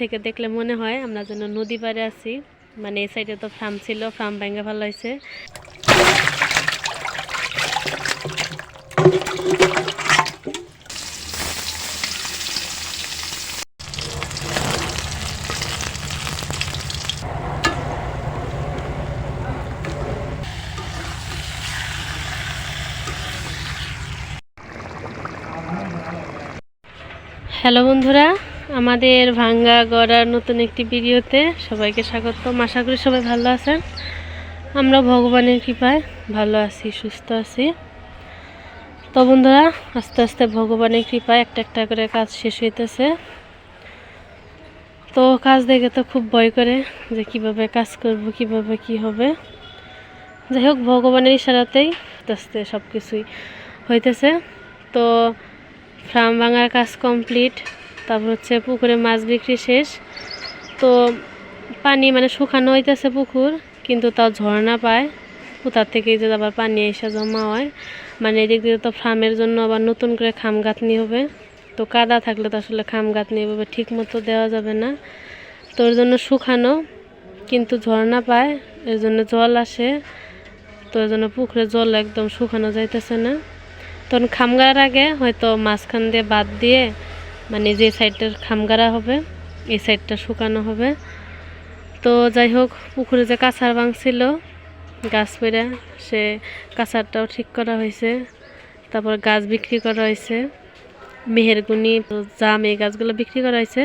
থেকে দেখলে মনে হয় আমরা যেন নদী পাড়ে আছি। মানে এই সাইডে তো ফার্ম ছিল ফার্ম ভেঙে ভালো হয়েছে হ্যালো বন্ধুরা আমাদের ভাঙ্গা গড়ার নতুন একটি ভিডিওতে সবাইকে স্বাগতম। আশা করি সবাই ভালো আছেন। আমরা ভগবানের কৃপায় ভালো আছি, সুস্থ আছি। তো বন্ধুরা, আস্তে আস্তে ভগবানের কৃপায় একটা একটা করে কাজ শেষ হইতেছে। তো কাজ দেখে তো খুব ভয় করে যে কীভাবে কাজ করব, কীভাবে কি হবে। যাই হোক, ভগবানের ইশারাতেই আস্তে আস্তে সব কিছুই হইতেছে। তো ফার্ম ভাঙার কাজ কমপ্লিট। তারপর হচ্ছে পুকুরে মাছ বিক্রি শেষ। তো পানি মানে শুকানো হইতেছে পুকুর, কিন্তু তাও ঝর্ণা পায়। কোথার থেকেই যে আবার পানি এসে জমা হয়। মানে এদিক দিয়ে তো ফার্মের জন্য আবার নতুন করে খাম গাঁথনি হবে। তো কাদা থাকলে তো আসলে খাম গাঁথনি এভাবে ঠিক মতো দেওয়া যাবে না। তো ওর জন্য শুকানো, কিন্তু ঝর্ণা পায়, এর জন্য জল আসে। তো এর জন্য পুকুরে জল একদম শুকানো যাইতেছে না। তখন খামগাড়ার আগে হয়তো মাঝখান দিয়ে বাদ দিয়ে মানে যে সাইডটার খামগাড়া হবে, এই সাইডটা শুকানো হবে। তো যাই হোক, পুকুরে যে কাঁচার ভাঙছিল, গাছ পেরে সে কাঁচারটাও ঠিক করা হয়েছে। তারপর গাছ বিক্রি করা হয়েছে। মেহেরগুনি জাম এই গাছগুলো বিক্রি করা হয়েছে।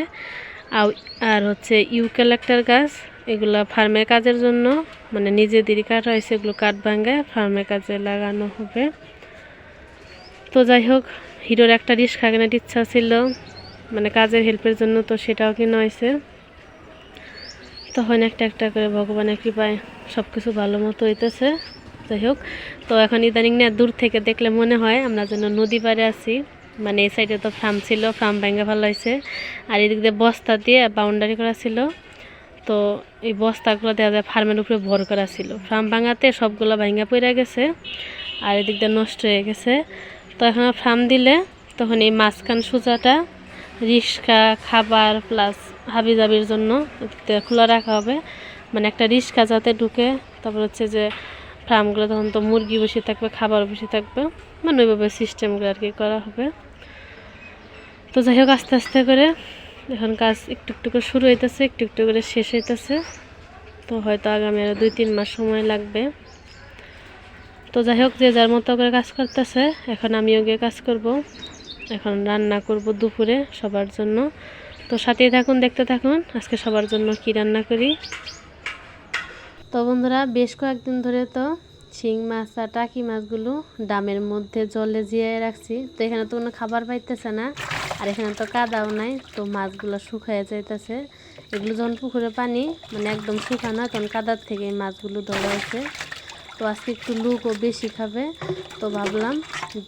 আর হচ্ছে ইউক্যালেক্টার গাছ, এগুলো ফার্মের কাজের জন্য মানে নিজেদেরই কাটা হয়েছে, এগুলো কাঠ ভাঙে ফার্মের কাজে লাগানো হবে। তো যাই হোক, হিরোর একটা রিক্সা কেনার ইচ্ছা ছিল। মানে কাজের হেল্পের জন্য তো সেটাও কিনা হয়েছে। তখন একটা একটা করে ভগবানের কৃপায় সব কিছু ভালো মতো হইতেছে। যাই হোক, তো এখন ইদানিং না দূর থেকে দেখলে মনে হয় আমরা যেন নদী পাড়ে আছি। মানে এই সাইডে তো ফার্ম ছিল ফার্ম ভেঙে ভালো হয়েছে। আর এদিক দিয়ে বস্তা দিয়ে বাউন্ডারি করা ছিল। তো এই বস্তাগুলো দেওয়া যায় ফার্মের উপরে ভর করা ছিল। ফার্ম ভাঙাতে সবগুলো ভাঙা পড়ে গেছে আর এদিক দিয়ে নষ্ট হয়ে গেছে। তো এখন ফার্ম দিলে তখন এই মাঝখান সোজাটা রিক্সা খাবার প্লাস হাবি জাবির জন্য খোলা রাখা হবে। মানে একটা রিক্সা যাতে ঢুকে, তারপর হচ্ছে যে ফার্মগুলো তখন তো মুরগি বসে থাকবে, খাবার বসে থাকবে। মানে ওইভাবে সিস্টেমগুলো আর কি করা হবে। তো যাই হোক, আস্তে আস্তে করে এখন কাজ একটু একটু করে শুরু হইতেছে, একটু একটু করে শেষ হইতেছে। তো হয়তো আগামী আরও দুই তিন মাস সময় লাগবে। তো যাই হোক, যে যার মতো করে কাজ করতেছে, এখন আমিও গিয়ে কাজ করব। এখন রান্না করব দুপুরে সবার জন্য। তো সাথেই থাকুন, দেখতে থাকুন, আজকে সবার জন্য কি রান্না করি। তো বন্ধুরা, বেশ কয়েকদিন ধরে তো শিং মাছ আর টাকি মাছগুলো ডামের মধ্যে জলে জিয়ে রাখছি। তো এখানে তো কোনো খাবার পাইতেছে না, আর এখানে তো কাদাও নাই, তো মাছগুলো শুকায় যাইতেছে। এগুলো যখন পুকুরে পানি মানে একদম শুকানো তখন কাদার থেকে মাছগুলো ধরা হয়েছে। তো আজকে একটু লুকও বেশি খাবে। তো ভাবলাম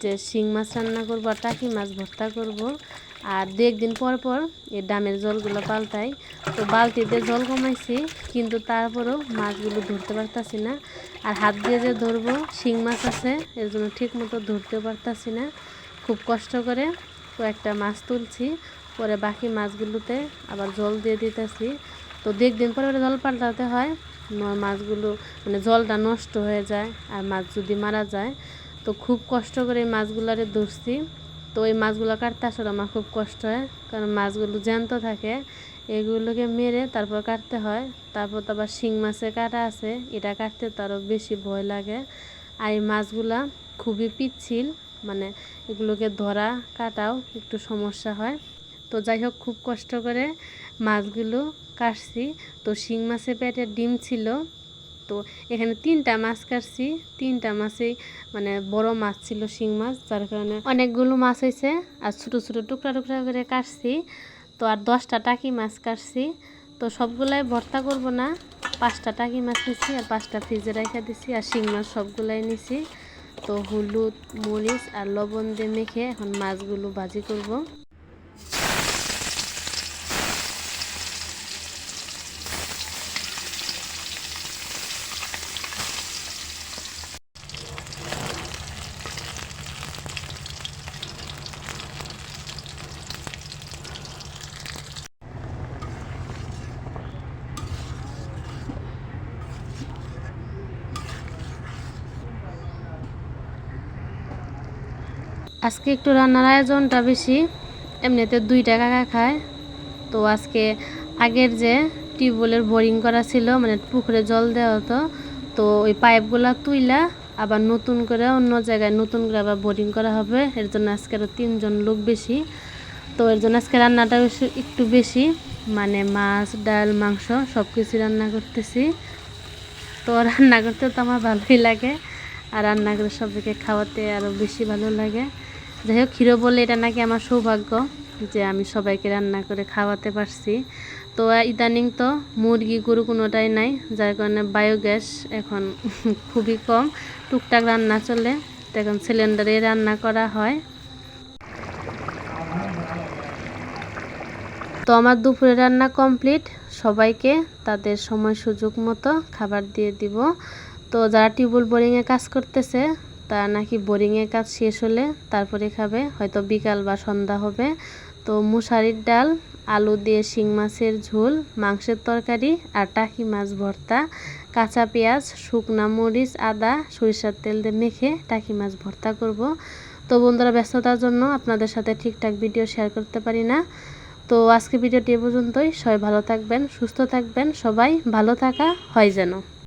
যে শিং মাছ রান্না করব, আর টাকি মাছ ভর্তা করব। আর দু একদিন পর পর এই ডামের জলগুলো পাল্টাই। তো বালতিতে জল কমাইছি, কিন্তু তারপরেও মাছগুলো ধরতে পারতাছি না। আর হাত দিয়ে যে ধরবো, শিং মাছ আছে, এর জন্য ঠিক মতো ধরতে পারতাছি না। খুব কষ্ট করে কয়েকটা মাছ তুলছি, পরে বাকি মাছগুলোতে আবার জল দিয়ে দিতেছি। তো দু একদিন পরে জল পাল্টাতে হয়। মাছগুলো মানে জলটা নষ্ট হয়ে যায় আর মাছ যদি মারা যায়, তো খুব কষ্ট করে এই মাছগুলারে ধরছি। তো এই মাছগুলো কাটতে আসলে আমার খুব কষ্ট হয়, কারণ মাছগুলো জ্যান্ত থাকে, এগুলোকে মেরে তারপর কাটতে হয়। তারপর তো আবার শিং মাছে কাটা আছে, এটা কাটতে তো আরও বেশি ভয় লাগে। আর এই মাছগুলা খুবই পিচ্ছিল মানে এগুলোকে ধরা, কাটাও একটু সমস্যা হয়। তো যাই হোক, খুব কষ্ট করে মাছগুলো কাটছি। তো শিং মাছের পেটে ডিম ছিল। তো এখানে তিনটা মাছ কাটছি। তিনটা মাছেই মানে বড় মাছ ছিল শিং মাছ, যার কারণে অনেকগুলো মাছ হয়েছে আর ছোটো ছোটো টুকরা টুকরা করে কাটছি। তো আর দশটা টাকি মাছ কাটছি। তো সবগুলাই ভর্তা করব না, পাঁচটা টাকি মাছ নিছি আর পাঁচটা ফ্রিজে রেখে দিছি আর শিং মাছ সবগুলাই নিছি। তো হলুদ, মরিচ আর লবণ দিয়ে মেখে এখন মাছগুলো ভাজি করব। আজকে একটু রান্নার আয়োজনটা বেশি, এমনিতে দুইটা কাকা খায়। তো আজকে আগের যে টিউবওয়েলের বোরিং করা ছিল মানে পুকুরে জল দেওয়া হতো, তো ওই পাইপগুলা তুইলা আবার নতুন করে অন্য জায়গায় নতুন করে আবার বোরিং করা হবে। এর জন্য আজকে আরও তিনজন লোক বেশি। তো এর জন্য আজকে রান্নাটা একটু বেশি মানে মাছ, ডাল, মাংস সব কিছু রান্না করতেছি। তো রান্না করতে তো আমার ভালোই লাগে, আর রান্না করে সবাইকে খাওয়াতে আরও বেশি ভালো লাগে। যাই হোক হিরো বলে এটা নাকি আমার সৌভাগ্য যে আমি সবাইকে রান্না করে খাওয়াতে পারছি। তো, ইদানিং তো মুরগি, গরু কোনোটাই নাই, যার কারণে বায়োগ্যাস এখন খুবই কম। টুকটাক রান্না চলে, তো এখন সিলিন্ডারে রান্না করা হয়। তো, আমার দুপুরে রান্না কমপ্লিট। সবাইকে তাদের সময় সুযোগ মতো খাবার দিয়ে দিব। তো, যারা টিউবওয়েল বোরিংয়ে কাজ করতেছে তারা নাকি বোরিংয়ে কাজ শেষ হলে তারপরে খাবে, হয়তো বিকাল বা সন্ধ্যা হবে। তো মুসারির ডাল, আলু দিয়ে শিং মাছের ঝোল, মাংসের তরকারি আর টাকি মাছ ভর্তা, কাঁচা পেঁয়াজ, শুকনা মরিচ, আদা, সরিষার তেল দিয়ে মেখে টাকি মাছ ভর্তা করব। তো বন্ধুরা, ব্যস্ততার জন্য আপনাদের সাথে ঠিকঠাক ভিডিও শেয়ার করতে পারি না। তো আজকে ভিডিওটি এ পর্যন্তই। সবাই ভালো থাকবেন, সুস্থ থাকবেন। সবাই ভালো থাকা হয় যেন।